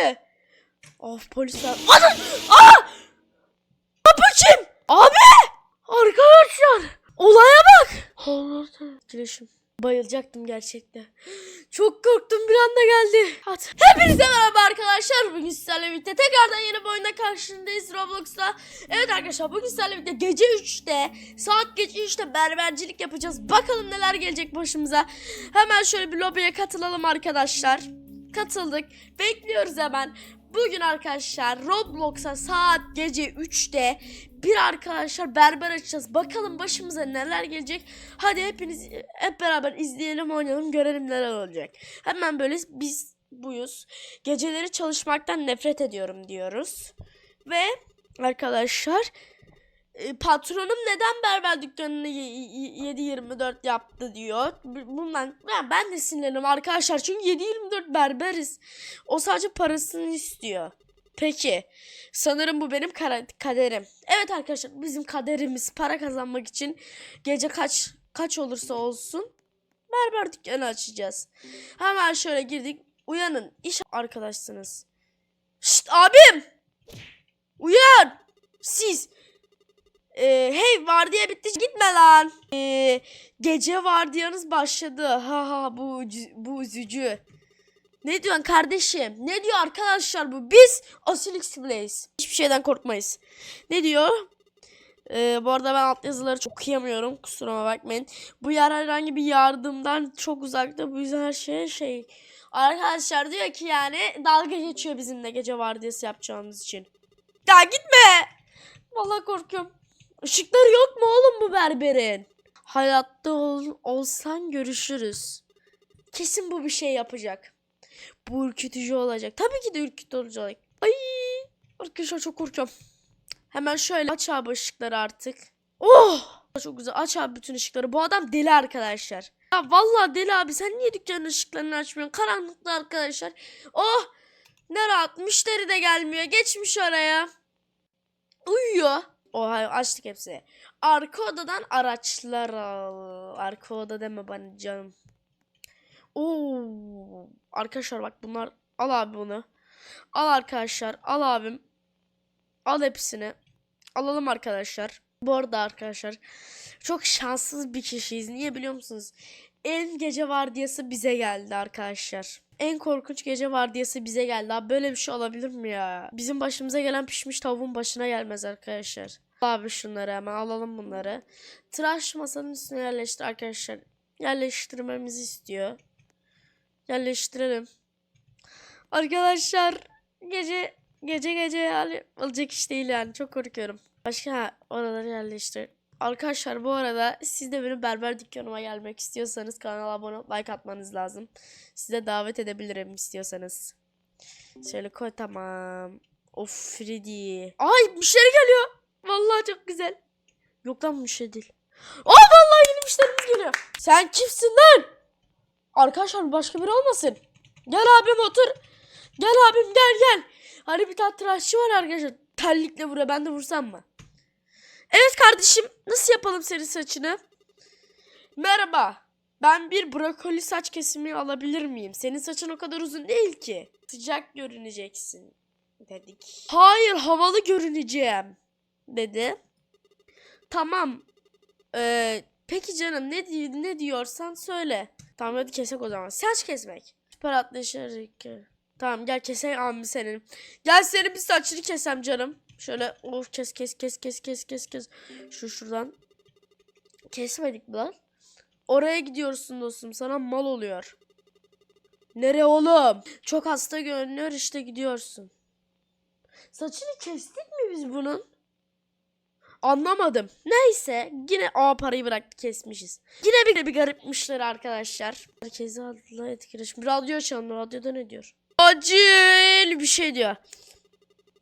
geldi. Of polisler. Ana! Aa! Kapı kim? Abi! Arkadaşlar. Olaya bak. Güneşim. Bayılacaktım gerçekten. Çok korktum bir anda geldi. At. Hepinize merhaba arkadaşlar. Bugün sizlerle birlikte tekrardan yeni bir oyunda karşınızdayız Roblox'ta. Evet arkadaşlar bugün sizlerle birlikte gece 3'te saat gece 3'te berbercilik yapacağız. Bakalım neler gelecek başımıza. Hemen şöyle bir lobiye katılalım arkadaşlar. Katıldık. Bekliyoruz hemen. Bugün arkadaşlar Roblox'a saat gece 3'te bir arkadaşlar berber açacağız. Bakalım başımıza neler gelecek. Hadi hepiniz hep beraber izleyelim oynayalım görelim neler olacak. Hemen böyle biz buyuz. Geceleri çalışmaktan nefret ediyorum diyoruz. Ve arkadaşlar patronum neden berber dükkanını 7-24 yaptı diyor. Bundan ben, ben de sinirlenim arkadaşlar. Çünkü 7-24 berberiz. O sadece parasını istiyor. Peki. Sanırım bu benim kaderim. Evet arkadaşlar bizim kaderimiz para kazanmak için gece kaç kaç olursa olsun berber dükkanı açacağız. Hemen şöyle girdik. Uyanın. iş arkadaşsınız. Şşt abim. Uyan. Siz. Ee, hey vardiya bitti gitme lan. Ee, gece vardiyanız başladı. Ha ha bu bu üzücü. Ne diyorsun kardeşim? Ne diyor arkadaşlar bu? Biz Asil X-Blaze. Hiçbir şeyden korkmayız. Ne diyor? Ee, bu arada ben altyazıları çok okuyamıyorum. Kusuruma bakmayın. Bu yer herhangi bir yardımdan çok uzakta. Bu yüzden her şey şey. Arkadaşlar diyor ki yani dalga geçiyor bizimle gece vardiyası yapacağımız için. Ya gitme. Vallahi korkuyorum. Işıkları yok mu oğlum bu berberin? Hayatta ol, olsan görüşürüz. Kesin bu bir şey yapacak. Bu ürkütücü olacak. Tabii ki de ürkütücü olacak. Ay arkadaşlar çok korkuyorum. Hemen şöyle aç abi ışıkları artık. Oh! Çok güzel aç abi bütün ışıkları. Bu adam deli arkadaşlar. Ya vallahi deli abi sen niye dükkanın ışıklarını açmıyorsun? Karanlıkta arkadaşlar. Oh! Ne rahat müşteri de gelmiyor. Geçmiş oraya. Uyuyor. Oha açtık hepsi. Arka odadan araçlar al. Arka oda deme bana canım. Oo. Arkadaşlar bak bunlar al abi bunu. Al arkadaşlar. Al abim. Al hepsini. Alalım arkadaşlar. Bu arada arkadaşlar çok şanssız bir kişiyiz. Niye biliyor musunuz? En gece vardiyası bize geldi arkadaşlar. En korkunç gece vardiyası bize geldi. Abi böyle bir şey olabilir mi ya? Bizim başımıza gelen pişmiş tavuğun başına gelmez arkadaşlar. Abi şunları hemen alalım bunları. Tıraş masanın üstüne yerleştir arkadaşlar. Yerleştirmemizi istiyor. Yerleştirelim. Arkadaşlar gece gece gece yani olacak iş değil yani çok korkuyorum. Başka ha, oraları yerleştir. Arkadaşlar bu arada siz de benim berber dükkanıma gelmek istiyorsanız kanala abone like atmanız lazım. Size davet edebilirim istiyorsanız. Şöyle koy tamam. Of Freddy. Ay müşteri geliyor. Vallahi çok güzel. Yok lan müşteri değil. Aa vallahi yeni müşterimiz geliyor. Sen kimsin lan? Arkadaşlar başka biri olmasın. Gel abim otur. Gel abim gel gel. Hani bir tane tıraşçı var arkadaşlar. Terlikle vuruyor. Ben de vursam mı? Evet kardeşim. Nasıl yapalım senin saçını? Merhaba. Ben bir brokoli saç kesimi alabilir miyim? Senin saçın o kadar uzun değil ki. Sıcak görüneceksin. Dedik. Hayır havalı görüneceğim. Dedi. Tamam. Ee, peki canım ne, ne diyorsan söyle. Tamam hadi kesek o zaman. Saç kesmek. Süper atlaşarak. Tamam gel keseyim abi senin. Gel senin bir saçını kesem canım. Şöyle of kes kes kes kes kes kes kes. Şu şuradan. Kesmedik mi lan? Oraya gidiyorsun dostum. Sana mal oluyor. Nere oğlum? Çok hasta görünüyor işte gidiyorsun. Saçını kestik mi biz bunun? Anlamadım. Neyse yine a parayı bıraktı kesmişiz. Yine bir, bir garipmişler arkadaşlar. Herkese adla etkileşim. Radyo açalım. Radyoda ne diyor? Acil bir şey diyor.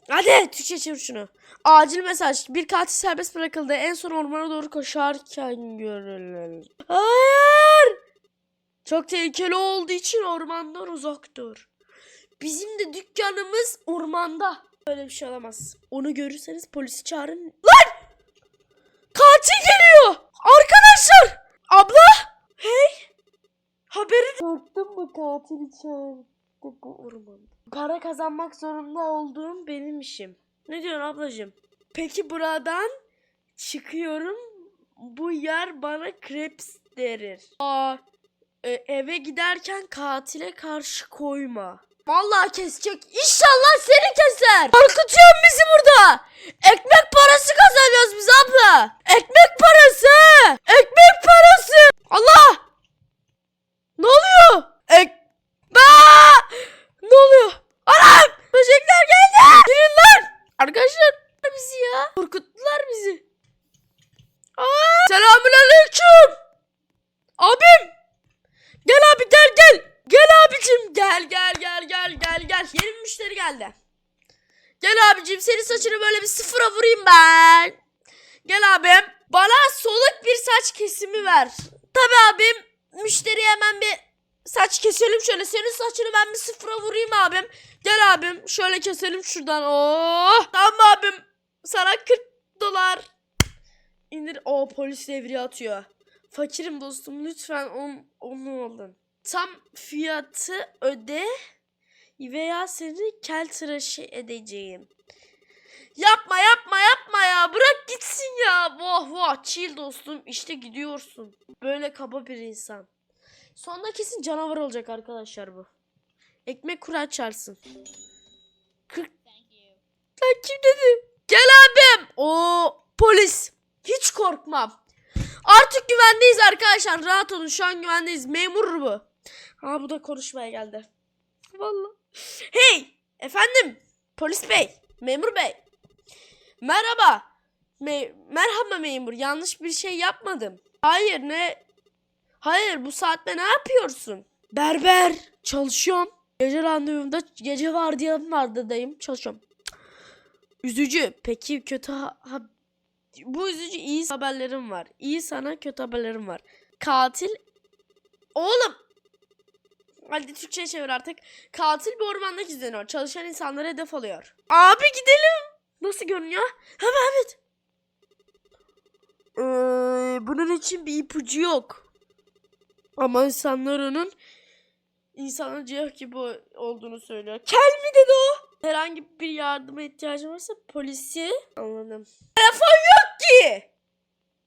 Hadi Türkçe çevir şunu. Acil mesaj. Bir katil serbest bırakıldı. En son ormana doğru koşarken görüldü. Hayır. Çok tehlikeli olduğu için ormandan uzak dur. Bizim de dükkanımız ormanda. Böyle bir şey olamaz. Onu görürseniz polisi çağırın. Lan! Katil geliyor! Arkadaşlar! Abla! Hey! Haberin... Korktun mu katili çağır? Bu orman. Para kazanmak zorunda olduğum benim işim. Ne diyorsun ablacığım? Peki buradan çıkıyorum. Bu yer bana kreps derir. Aa, e, eve giderken katile karşı koyma. Vallahi kesecek. İnşallah seni keser. Korkutuyorsun bizi burada. Ekmek parası kazanıyoruz biz abla. Ekmek parası. Ekmek parası. Allah. Ne oluyor? Ek... Aa! Ne oluyor? Anam! Böcekler geldi. Girin lan. Arkadaşlar bizi ya. Korkuttular bizi. Aa! Selamünaleyküm. Abim. Gel abi gel gel. Gel abicim gel gel gel gel gel gel. Yeni bir müşteri geldi. Gel abicim senin saçını böyle bir sıfıra vurayım ben. Gel abim. Bana soluk bir saç kesimi ver. Tabi abim. Müşteriye hemen bir saç keselim şöyle. Senin saçını ben bir sıfıra vurayım abim. Gel abim. Şöyle keselim şuradan. Oh. Tamam abim. Sana 40 dolar. İndir. O polis devriye atıyor. Fakirim dostum lütfen on, onu alın. Tam fiyatı öde veya seni kel tıraşı edeceğim. Yapma yapma yapma ya bırak gitsin ya. Vah vah chill dostum işte gidiyorsun. Böyle kaba bir insan. Sonunda kesin canavar olacak arkadaşlar bu. Ekmek kura çarsın. Kırk... Lan kim dedi? Gel abim. O polis. Hiç korkmam. Artık güvendeyiz arkadaşlar. Rahat olun. Şu an güvendeyiz. Memur bu. Ha bu da konuşmaya geldi. Vallahi. Hey! Efendim? Polis bey. Memur bey. Merhaba. Me- Merhaba memur. Yanlış bir şey yapmadım. Hayır ne? Hayır bu saatte ne yapıyorsun? Berber. Çalışıyorum. Gece randevumda gece vardiyam vardadayım. Çalışıyorum. Üzücü. Peki kötü ha- ha- bu üzücü iyi haberlerim var. İyi sana kötü haberlerim var. Katil Oğlum Hadi Türkçe'ye çevir artık. Katil bir ormanda gizleniyor. Çalışan insanlara hedef alıyor. Abi gidelim. Nasıl görünüyor? Hemen evet. Ee, bunun için bir ipucu yok. Ama insanlar onun insana cihaz gibi olduğunu söylüyor. Kel mi dedi o? Herhangi bir yardıma ihtiyacım varsa polisi anladım. Telefon yok ki.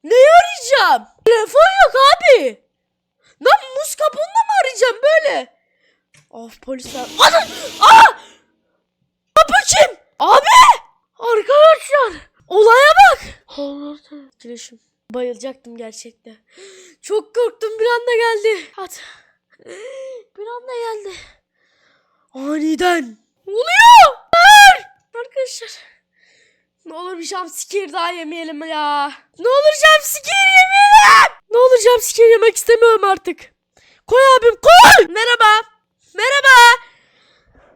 Ne arayacağım? Telefon yok abi. Lan muz kabuğunda mı arayacağım böyle? Of polisler. Ana! Aa! Kapı? Abi! Arkadaşlar! Olaya bak! Allah'ım. Girişim. Bayılacaktım gerçekten. Çok korktum bir anda geldi. Hadi. Bir anda geldi. Aniden. Oluyor? Hayır! Arkadaşlar. Ne olur bir jumpscare daha yemeyelim ya. Ne olur jumpscare yemeyelim. Ne olur jumpscare yemek istemiyorum artık. Koy abim koy. Merhaba. Merhaba.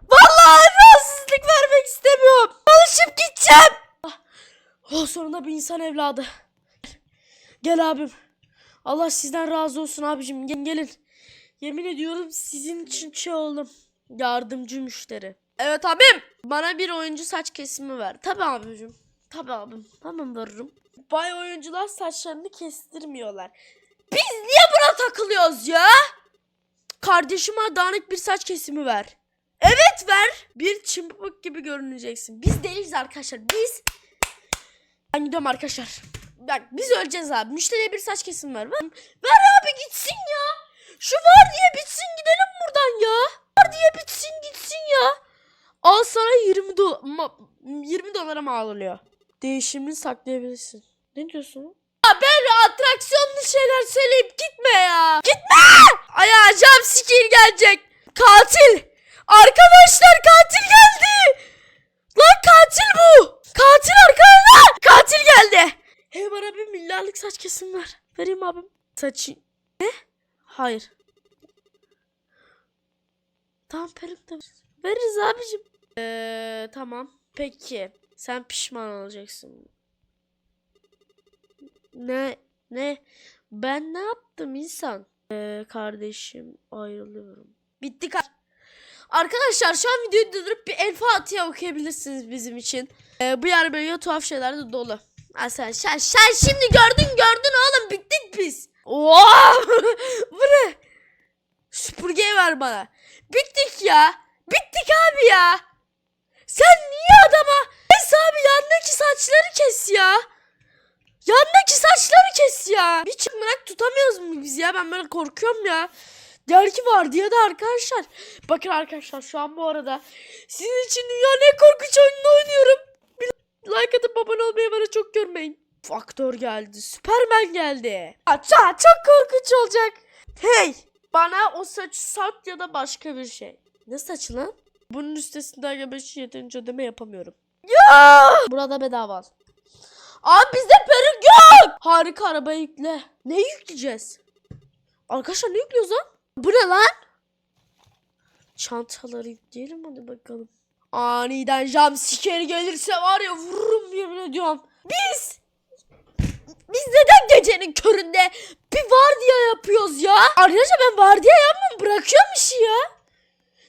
Vallahi rahatsızlık vermek istemiyorum. Alışıp gideceğim. Ah, Oh, sonunda bir insan evladı. Gel abim. Allah sizden razı olsun abicim. Gel- Gelin. Yemin ediyorum sizin için şey oldum. Yardımcı müşteri. Evet abim. Bana bir oyuncu saç kesimi ver. Tabii abicim. Tabii abim. Tamam veririm. Bay oyuncular saçlarını kestirmiyorlar. Biz niye buna takılıyoruz ya? Kardeşime dağınık bir saç kesimi ver. Evet ver. Bir çımpık gibi görüneceksin. Biz değiliz arkadaşlar. Biz... Ben gidiyorum arkadaşlar. Bak biz öleceğiz abi. Müşteriye bir saç kesimi ver. Ver, ver abi gitsin ya. Şu var diye bitsin gidelim buradan ya. Var diye bitsin gitsin ya. Al sana 20 dolar 20 dolara mal oluyor. Değişimini saklayabilirsin. Ne diyorsun? Ya ben atraksiyonlu şeyler söyleyip gitme ya. Gitme! Ay ya jumpscare gelecek. Katil. Arkadaşlar katil geldi. Lan katil bu. Katil arkadaşlar. Katil geldi. Hey bana bir milyarlık saç kesim ver. Vereyim abim. Saçı. Ne? Hayır. Tamam peruk da veririz abicim. Eee tamam. Peki. Sen pişman olacaksın. Ne? Ne? Ben ne yaptım insan? Eee kardeşim ayrılıyorum. Bitti kar. Arkadaşlar şu an videoyu durdurup bir El Fatiha okuyabilirsiniz bizim için. Eee, bu yer böyle tuhaf şeyler de dolu. Ha sen, sen, şimdi gördün gördün oğlum bittik biz. Wow! bu ne? Süpürgeyi ver bana. Bittik ya. erkek abi ya. Sen niye adama kes abi yandaki saçları kes ya. Yandaki saçları kes ya. Bir çıkmarak tutamıyoruz mu biz ya? Ben böyle korkuyorum ya. Der ki var diye de arkadaşlar. Bakın arkadaşlar şu an bu arada sizin için dünyanın en korkunç oyununu oynuyorum. Like atıp abone olmayı bana çok görmeyin. Faktör geldi. Süpermen geldi. Aça çok korkunç olacak. Hey bana o saç sat ya da başka bir şey. Ne saçı lan? Bunun üstesinden için yeterince ödeme yapamıyorum. Ya! Burada bedava al. Abi bizde peruk yok. Harika arabayı yükle. Ne yükleyeceğiz? Arkadaşlar ne yüklüyoruz lan? Bu ne lan? Çantaları yükleyelim hadi bakalım. Aniden jam sikeri gelirse var ya vururum yemin ediyorum. Biz biz neden gecenin köründe bir vardiya yapıyoruz ya? Arkadaşlar ben vardiya yapmam bırakıyorum işi ya.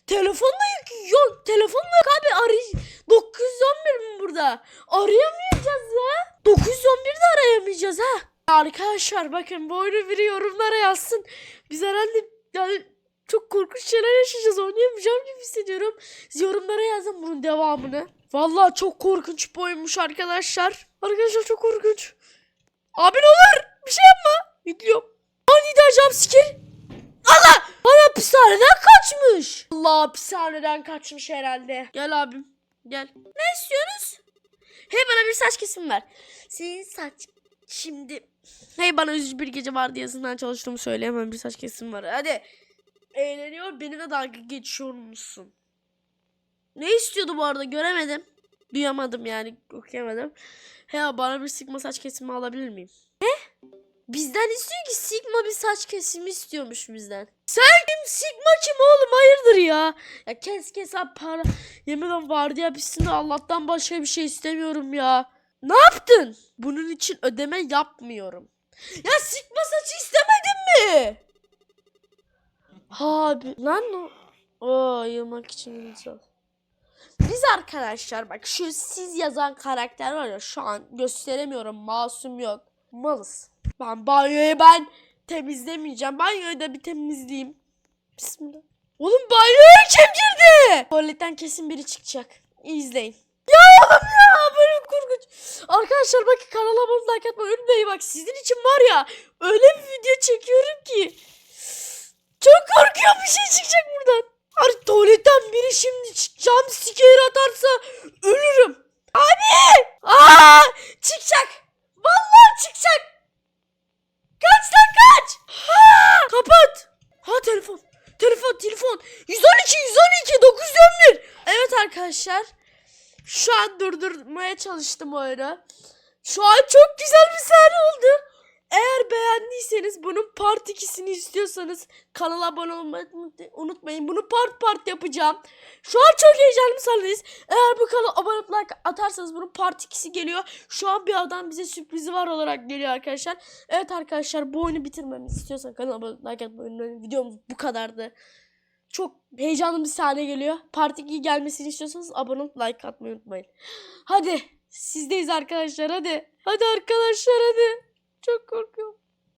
Telefonla yük yok. Telefonla yok abi aray 911 mi burada? Arayamayacağız ya. 911 de arayamayacağız ha. Arkadaşlar bakın bu oyunu biri yorumlara yazsın. Biz herhalde yani çok korkunç şeyler yaşayacağız. Oynayamayacağım gibi hissediyorum. Yorumlara yazın bunun devamını. Vallahi çok korkunç bir oyunmuş arkadaşlar. Arkadaşlar çok korkunç. Abi ne olur bir şey yapma. Gidiyorum. Aniden jumpscare. Allah! Bana hapishaneden kaçmış. Allah hapishaneden kaçmış herhalde. Gel abim. Gel. Ne istiyorsunuz? Hey bana bir saç kesim ver. Senin saç şimdi. Hey bana üzücü bir gece vardı yazından çalıştığımı söyleyemem bir saç kesim var. Hadi. Eğleniyor benimle dalga geçiyor musun? Ne istiyordu bu arada göremedim. Duyamadım yani okuyamadım. He bana bir sigma saç kesimi alabilir miyim? Ne? Bizden istiyor ki Sigma bir saç kesimi istiyormuş bizden. Sen kim? Sigma kim oğlum? Hayırdır ya? Ya kes kes abi para. Yemin vardı ya de Allah'tan başka bir şey istemiyorum ya. Ne yaptın? Bunun için ödeme yapmıyorum. Ya Sigma saçı istemedin mi? Abi lan o. Oo yılmak için insan. Biz arkadaşlar bak şu siz yazan karakter var ya şu an gösteremiyorum masum yok. Malız. Ben banyoyu ben temizlemeyeceğim. Banyoyu da bir temizleyeyim. Bismillah. Oğlum banyoya kim girdi? Tuvaletten kesin biri çıkacak. İzleyin. Ya oğlum ya böyle korkunç. Arkadaşlar bakın kanala abone like atmayı unutmayın. Bak sizin için var ya öyle bir video çekiyorum ki. Çok korkuyorum bir şey çıkacak buradan. Ay tuvaletten biri şimdi çıkacağım scare atarsa ölürüm. Abi! Aa! Çıkacak. Vallahi çıkacak. Kaç lan kaç. Ha! Kapat. Ha telefon. Telefon telefon. 112 112 911. Evet arkadaşlar. Şu an durdurmaya çalıştım oyunu. Şu an çok güzel bir sahne oldu. Eğer beğendiyseniz bunun part 2'sini istiyorsanız kanala abone olmayı unut- unutmayın. Bunu part part yapacağım. Şu an çok heyecanlı sahnedeyiz. Eğer bu kanala abone olup like atarsanız bunun part 2'si geliyor. Şu an bir adam bize sürprizi var olarak geliyor arkadaşlar. Evet arkadaşlar bu oyunu bitirmemizi istiyorsan kanala abone olup like atmayı unutmayın. Videomuz bu kadardı. Çok heyecanlı bir sahne geliyor. Part 2 gelmesini istiyorsanız abone olup like atmayı unutmayın. Hadi sizdeyiz arkadaşlar hadi. Hadi arkadaşlar hadi. Çok korkuyorum.